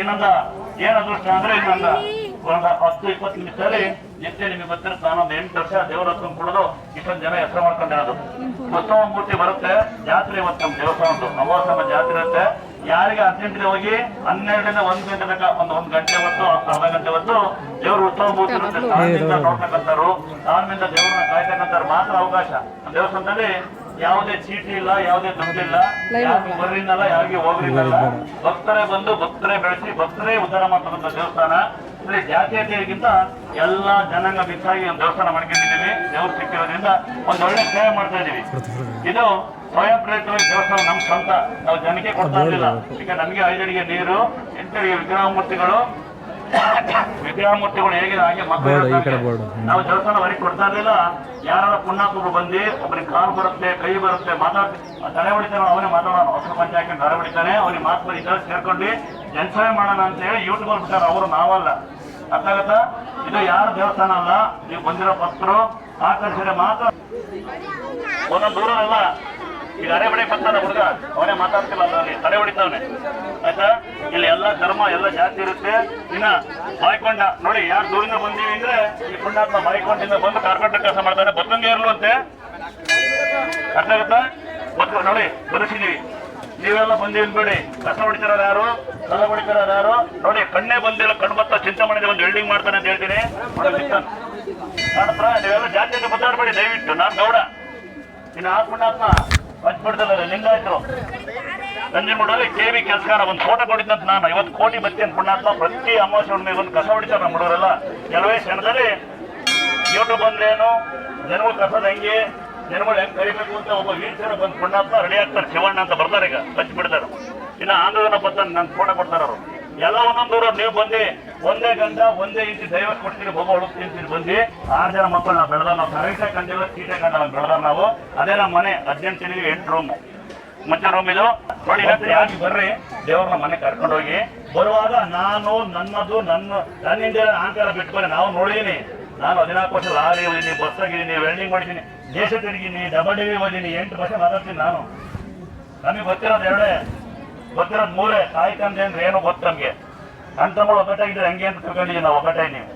ಇನ್ನೊಂದ ಏನ್ ಅದೃಷ್ಟ ಅಂದ್ರೆ ಇನ್ನೊಂದ ಒಂದ ಹತ್ತು ಇಪ್ಪತ್ತು ನಿಮಿಷದಲ್ಲಿ ನಿತ್ಯ ನಿಮಗೆ ಗೊತ್ತಿರುತ್ತೆ. ನಾನೊಂದು ಎಂಟು ವರ್ಷ ದೇವರ ಹತ್ರ ಕುಡಿದು ಇಷ್ಟೊಂದು ಜನ ಹೆಸರು ಮಾಡ್ಕೊಂಡಿರೋದು ಉತ್ತಮ ಮೂರ್ತಿ ಬರುತ್ತೆ, ಜಾತ್ರೆ ಇವತ್ತು ನಮ್ಮ ದೇವಸ್ಥಾನದ್ದು ಅಮಾವಾಸ್ಯಮ್ಮ ಜಾತ್ರೆ ಇರುತ್ತೆ. ಯಾರಿಗೆ ಅರ್ಜೆಂಟ್ಗೆ ಹೋಗಿ ಹನ್ನೆರಡರಿಂದ ಒಂದ್ ಗಂಟೆ ತನಕ, ಒಂದು ಒಂದ್ ಗಂಟೆ ಹೊತ್ತು ಅರ್ಧ ಗಂಟೆ ಹೊತ್ತು ದೇವರು ಉತ್ಸವ ಮೂರ್ತಿ ಇರುತ್ತೆ. ನೋಡ್ತಕ್ಕಂಥವ್ರು ತಾಳ್ಮೆಯಿಂದ ದೇವರನ್ನ ಕಾಯ್ತಕ್ಕಂಥವ್ರು ಮಾತ್ರ ಅವಕಾಶ. ದೇವಸ್ಥಾನದಲ್ಲಿ ಯಾವುದೇ ಚೀಟಿ ಇಲ್ಲ ಯಾವುದೇ ದುಡ್ಡಿಲ್ಲ ಯಾರಿಗೂ ಬರ್ರಿನಲ್ಲ ಯಾರಿಗೆ ಹೋಗ್ರಿನಲ್ಲ ಭಕ್ತರೇ ಬಂದು ಭಕ್ತರೇ ಬೆಳೆಸಿ ಭಕ್ತರೇ ಉದ್ಧಾರ ಮಾಡ್ತಕ್ಕಂಥ ದೇವಸ್ಥಾನ. ಇಲ್ಲಿ ಜಾತೀಯತೆಗಿಂತ ಎಲ್ಲಾ ಜನಾಂಗ ಮಿಕ್ಸಾಗಿ ಒಂದು ದೇವಸ್ಥಾನ ಮಾಡ್ಕೊಂಡಿದ್ದೀವಿ. ದೇವ್ರು ಸಿಕ್ಕಿರೋದ್ರಿಂದ ಒಂದು ಒಳ್ಳೆ ಸೇವೆ ಮಾಡ್ತಾ ಇದೀವಿ. ಇದು ಸ್ವಯಂ ಪ್ರೇರಿತವಾಗಿ ದೇವಸ್ಥಾನ ನಮ್ ಸ್ವಂತ. ನಾವು ಜನಕ್ಕೆ ಕೊಡ್ತಾ ಇರಲಿಲ್ಲ. ಈಗ ನಮಗೆ ಐದಡಿಗೆ ನೀರು ಎಂಟಡಿಗೆ ವಿಗ್ರಹ ಮೂರ್ತಿಗಳು ವಿಗ್ರಹ ಮೂರ್ತಿಗಳು ಹೇಗೆ ಹಾಗೆ. ಮಕ್ಕಳು. ನಾವು ದೇವಸ್ಥಾನ ಹೊರಗೆ ಕೊಡ್ತಾ ಇರ್ಲಿಲ್ಲ ಯಾರ ಪುಣ್ಯಾತ್ಮರು ಬಂದು ಒಬ್ಬರಿಗೆ ಕಾಲು ಬರುತ್ತೆ ಕೈ ಬರುತ್ತೆ ಮಾತಾಡ್ತಿ ತಲೆ ಹೊಡಿತಾನೆ ಅವನೇ ಮಾತಾಡೋಣ ಹೊಸ ಪಂಚಾಯತ್ ತಲೆ ಹೊಡಿತಾನೆ ಅವ್ನಿಗೆ ಮಾತು ಬರೀತಾರೆ ಸೇರ್ಕೊಂಡು ಜನಸೇವೆ ಮಾಡೋಣ ಅಂತ ಹೇಳಿ ಯೂಟ್ಯೂಬ್ ಬಿಡ್ತಾರೆ ಅವರು ನಾವಲ್ಲ. ಅರ್ಥ ಆಗತ್ತಾ ಇದು ಯಾರ ದೇವಸ್ಥಾನ ಅಲ್ಲ ನೀವು ಬಂದಿರೋ ಭಕ್ತರು ಆಕರ್ಷಣೆ ಮಾತ್ರ. ಒಂದೊಂದು ದೂರಲ್ಲ ಈಗ ಅರೆ ಬಡೆ ಬರ್ತಾನೆ ಹುಡುಗ, ಅವನೇ ಮಾತಾಡ್ತಿಲ್ಲ ಅಲ್ಲಿ ತಡೆ ಹೊಡಿತಾವನೆ. ಆಯ್ತಾ? ಇಲ್ಲಿ ಎಲ್ಲ ಧರ್ಮ ಎಲ್ಲ ಜಾತಿ ಇರುತ್ತೆ. ಇನ್ನ ಬಾಯ್ಕೊಂಡ, ನೋಡಿ, ಯಾರು ದೂರಿಂದ ಬಂದೀವಿ ಅಂದ್ರೆ ಈ ಪುಣ್ಯಾತ್ಮ ಬಾಯ್ಕೊಂಡಿಂದ ಬಂದು ಕಾರ್ಪೆಂಟರ್ ಕೆಲಸ ಮಾಡ್ತಾನೆ. ಬತ್ತಂಗೆ ಇರ್ಲುವಂತೆ. ಅರ್ಥ ಆಗುತ್ತಾ? ಬತ್ತು ನೋಡಿ ಬದುಕಿದೀವಿ ನೀವೆಲ್ಲ ಬಂದೀವಿ ಅನ್ಬೇಡಿ. ಕಸ ಹೊಡಿತಾರ ಯಾರು? ಕಸ ಹೊಡಿತಾರ ಯಾರು? ನೋಡಿ, ಕಣ್ಣೇ ಬಂದಿಲ್ಲ, ಕಣ್ಣು ಬತ್ತ ಮಾಡಿದ್ರೆ ಒಂದು ಎಲ್ಡಿಂಗ್ ಮಾಡ್ತಾನೆ ಅಂತ ಹೇಳ್ತೀನಿ. ನೀವೆಲ್ಲ ಜಾತಿಯಲ್ಲಿ ಬದಲಾಡಬೇಡಿ, ದಯವಿಟ್ಟು. ನಾನು ಗೌಡ. ಇನ್ನು ಆ ಹಚ್ಬಿಡ್ತಾರೆ ಲಿಂಗಾಯತರು ನಂಜನಗೂಡಲ್ಲಿ ಕೆ ವಿ ಕೆಲಸಗಾರ ಒಂದು ಫೋಟೋ ಕೊಡಿದ್ನಂತ ನಾನು. ಇವತ್ತು ಕೋಟಿ ಬತ್ತಿ ಪುಣ್ಯಾತ್ಮ ಪ್ರತಿ ಅಮಾವಾಸ್ಯ ಹುಣ್ಣಿಮೆ ಒಂದು ಕಸ ಹೊಡಿತಾರೆ ನಮ್ಮ ಹುಡುಗರೆಲ್ಲ. ಕೆಲವೇ ಕ್ಷಣದಲ್ಲಿ ಯೂಟ್ಯೂಬ್ ಬಂದ್ರೇನು ಜನಗಳು ಕಸದ ಹೆಂಗೆ ಜನಗಳು ಹೆಂಗೆ ಕರಿಬೇಕು ಅಂತ ಒಬ್ಬ ವೀಕ್ಷರ ಬಂದು ಪುಣ್ಯಾತ್ಮ ರೆಡಿ ಆಗ್ತಾರೆ. ಶಿವಣ್ಣ ಅಂತ ಬರ್ತಾರೆ ಈಗ ಬಿಡ್ತಾರೆ ಇನ್ನು ಆಂಧ್ರದನ್ನ ಬರ್ತಾನೆ ನನ್ ಫೋಟೋ ಕೊಡ್ತಾರೆ ಅವರು. ಎಲ್ಲ ಒಂದೊಂದು ನೀವು ಬಂದು, ಒಂದೇ ಗಂಧ, ಒಂದೇ ಇಂಚು ದೈವ ಕೊಡ್ತೀರಿ ಬೊಬ್ಬ ಹುಡುಕ್ತೀನಿ ಅಂತೀರಿ ಬಂದು. ಆರು ಜನ ಮಕ್ಕಳು ನಾವು ಬೆಳೆದ ನಾವು ಕರೆಕ್ಟಾಗಿ ಕಂಡಿಲ್ಲ ಸೀಟೆ ಕಂಡ ಬೆಳೆದ ನಾವು. ಅದೇ ನಮ್ಮ ಮನೆ, ಹದಿನೆಂಟು ಜನ ಎಂಟು ರೂಮು ಮುಂಚೆ ರೂಮ್ ಇದು. ನೋಡಿ ಯಾಕೆ ಬರ್ರಿ, ದೇವ್ರನ್ನ ಮನೆ ಕರ್ಕೊಂಡು ಹೋಗಿ. ಬರುವಾಗ ನಾನು, ನನ್ನದು, ನನ್ನ ನನ್ನಿಂದ ಅಹಂಕಾರ ಬಿಟ್ಕೊಂಡು ನಾವು ನೋಡಿದೀನಿ. ನಾನು ಹದಿನಾಲ್ಕು ವರ್ಷ ಲಾರಿ ಹೋಗಿದ್ದೀನಿ ಬಸ್ ಆಗಿದ್ದೀನಿ ವೆಲ್ಡಿಂಗ್ ಮಾಡಿದ್ದೀನಿ ದೇಶ ತಿರುಗಿನಿ ಡಬಲ್ ಡಿಗ್ರಿ ಓದಿನಿ ಎಂಟು ವರ್ಷ ಮಾತಾಡ್ತೀನಿ ನಾನು. ನಮಗೆ ಗೊತ್ತಿರೋದು ಎರಡೇ. ಗೊತ್ತಿರೋದು ಮೂರೇ ತಾಯಿ ತಂದೆ ಅಂದ್ರೆ ಏನು ಗೊತ್ತು ನಮಗೆ? ಅಂತಂದ್ರೆ ಒಗ್ಗಟ್ಟಾಗಿದ್ರೆ ಹಂಗೆ ಅಂತ ತಿಳ್ಕೊಂಡಿದ್ದೀವಿ ನಾವು ಒಗ್ಗಟ್ಟಾಗಿ ನೀವು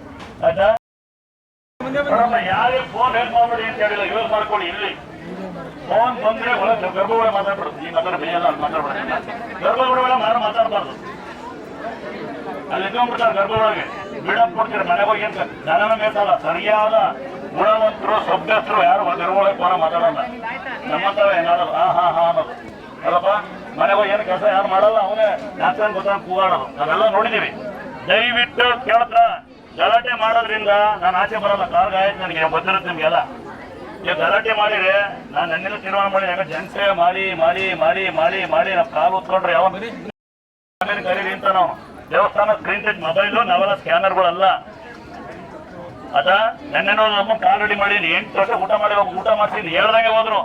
ಆಯ್ತಾ? ಯಾರೇ ಫೋನ್ ಹೆಲ್ಪ್ ಮಾಡ್ಬೇಡಿ ಅಂತ ಹೇಳಿಲ್ಲ ಯೂಸ್ ಮಾಡ್ಕೊಳ್ಳಿ ಇಲ್ಲಿ ಫೋನ್ ಬಂದ್ರೆ ಒಳಗೆ ಗರ್ಭಗುಡಿ ಮಾತಾಡ್ಬಾರ್ದು ಈ ಮಾತಾಡ ಬೇಯಲ್ಲ ಅಂತ ಗರ್ಭಗಳ ಒಳಗೆ ಮಾರ ಮಾತಾಡ್ಬಾರ್ದು. ಅಲ್ಲಿ ಇದ್ಕೊಂಡ್ಬಿಡ್ತಾರೆ ಗರ್ಭದೊಳಗೆ ಬಿಡಪ್ ಕೊಡ್ತೀರಿ, ಮನೆಗೆ ಹೋಗಿ ಅಂತ. ಜನನ ಮೇಸಲ್ಲ ಸರಿಯಾದ ಗುಣವಂತರು, ಸಭ್ಯಸ್ಥರು ಯಾರು ಗರ್ಭೊಳಗೆ ಫೋನ ಮಾತಾಡಲ್ಲ. ನಮ್ಮ ಹತ್ರ ಏನಾದ್ರು ಹಾ ಹಾ ಹಾ ಅನ್ನೋದು. ಅಲ್ಲಪ್ಪ? ಮನೆಗೆ ಏನು ಕೆಲಸ ಯಾರು ಮಾಡಲ್ಲ, ಅವನೇ ನಾಲ್ಕು ಗೊತ್ತಾಗ ಕೂಗಾಡೋದು. ನಾವೆಲ್ಲ ನೋಡಿದೀವಿ. ದಯವಿಟ್ಟು ಕೇಳತ್ರ ಗಲಾಟೆ ಮಾಡೋದ್ರಿಂದ ನಾನು ಆಚೆ ಬರಲ್ಲ. ಕಾರ್ ಆಯ್ತು ನನಗೆ ಗೊತ್ತಿರುತ್ತೆ ನಿಮ್ಗೆಲ್ಲ ಈಗ ಗಲಾಟೆ ಮಾಡಿದ್ರೆ ನಾನು ನನ್ನೆಲ್ಲ ತೀರ್ಮಾನ ಮಾಡಿ, ಯಾಕೆ ಜನಸೆ ಮಾಡಿ ಮಾಡಿ ಮಾಡಿ ಮಾಡಿ ಮಾಡಿ, ನಾವು ಕಾಲು ಉತ್ಕೊಂಡ್ರೆ ಯಾವ ಕರೀರಿ ಅಂತ ನಾವು. ದೇವಸ್ಥಾನ ಸ್ಕ್ರೀನ್ ಟಚ್ ಮೊಬೈಲು, ನಾವೆಲ್ಲ ಸ್ಕ್ಯಾನರ್ಗಳಲ್ಲ ಅದ? ನೆನ್ನೆ ನಮ್ಮ ಕಾಲ್ ರೆಡಿ ಮಾಡಿ ಎಂಟು ವರ್ಷ ಊಟ ಮಾಡಿ, ಊಟ ಮಾಡ್ತೀನಿ ಹೇಳ್ದಂಗೆ ಹೋದ್ರು.